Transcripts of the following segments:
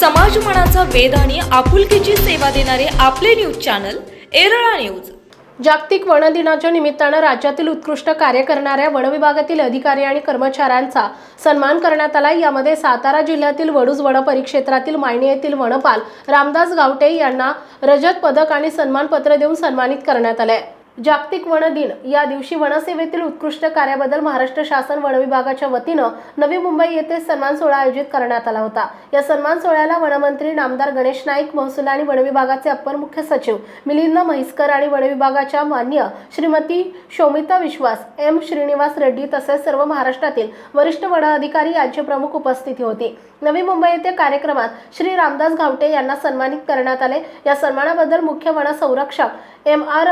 समाज मनाचा वेध आणि आपुलकीची सेवा देणारे आपले न्यूज चॅनल एरळा न्यूज. जागतिक वन दिनाच्या निमित्तानं राज्यातील उत्कृष्ट कार्य करणाऱ्या वन विभागातील अधिकारी आणि कर्मचाऱ्यांचा सन्मान करण्यात आला यामध्ये सातारा जिल्ह्यातील वडूज वन परिक्षेत्रातील मायणी येथील वनपाल रामदास गावटे यांना रजत पदक आणि सन्मानपत्र देऊन सन्मानित करण्यात आले जागतिक वन दिन. या दिवशी वनसेवेतील उत्कृष्ट कार्याबद्दल महाराष्ट्र शासन वन विभागाच्या वतीनं नवी मुंबई येथे सन्मान सोहळा आयोजित करण्यात आला होता. या सन्मान सोहळ्याला वनमंत्री नामदार गणेश नाईक महसूल आणि वन विभागाचे अपर मुख्य सचिव मिलिंद म्हैसकर आणि वन विभागाच्या मान्य श्रीमती शोमिता विश्वास एम श्रीनिवास रेड्डी तसेच सर्व महाराष्ट्रातील वरिष्ठ वन अधिकारी यांची प्रमुख उपस्थिती होती. नवी मुंबई येथे कार्यक्रमात श्री रामदास घावटे यांना सन्मानित करण्यात आले. या सन्मानाबद्दल मुख्य वन संरक्षक एम आर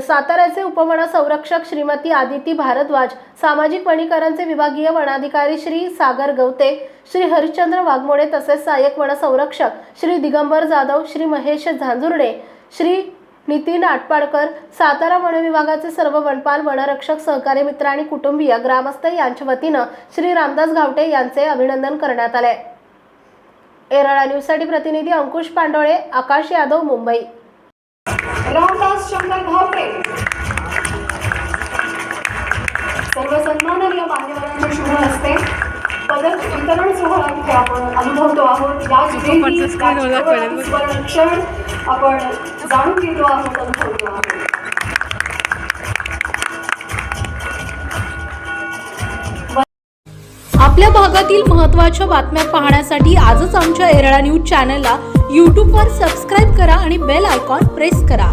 साताऱ्याचे उपवन संरक्षक श्रीमती आदिती भारद्वाज सामाजिक वनीकरणचे विभागीय वनाधिकारी श्री सागर गवते श्री हरिश्चंद्र वाघमोडे तसेच सहाय्यक वन संरक्षक श्री दिगंबर जाधव श्री महेश झांजुर्डे श्री नितीन आटपाडकर सातारा वन विभागाचे सर्व वनपाल वनरक्षक सहकारी मित्र आणि कुटुंबीय ग्रामस्थ यांच्या वतीनं श्री रामदास घावटे यांचे अभिनंदन करण्यात आले. एरळा न्यूजसाठी प्रतिनिधी अंकुश पांडोळे आकाश यादव मुंबई. शंकर घावटे सर्व सन्माननीय मान्यवरांच्या शुभ हस्ते पदक वितरण सोहळा इथे आपण अनुभवतो आहोत. क्षण आपण जाणून घेतो आहोत अनुभवतो आहोत. आपल्या भागातील महत्त्वाच्या बातम्या पाहण्यासाठी आजच आमच्या एरळा न्यूज चॅनलला यूट्यूबवर सबस्क्राईब करा आणि बेल आयकॉन प्रेस करा.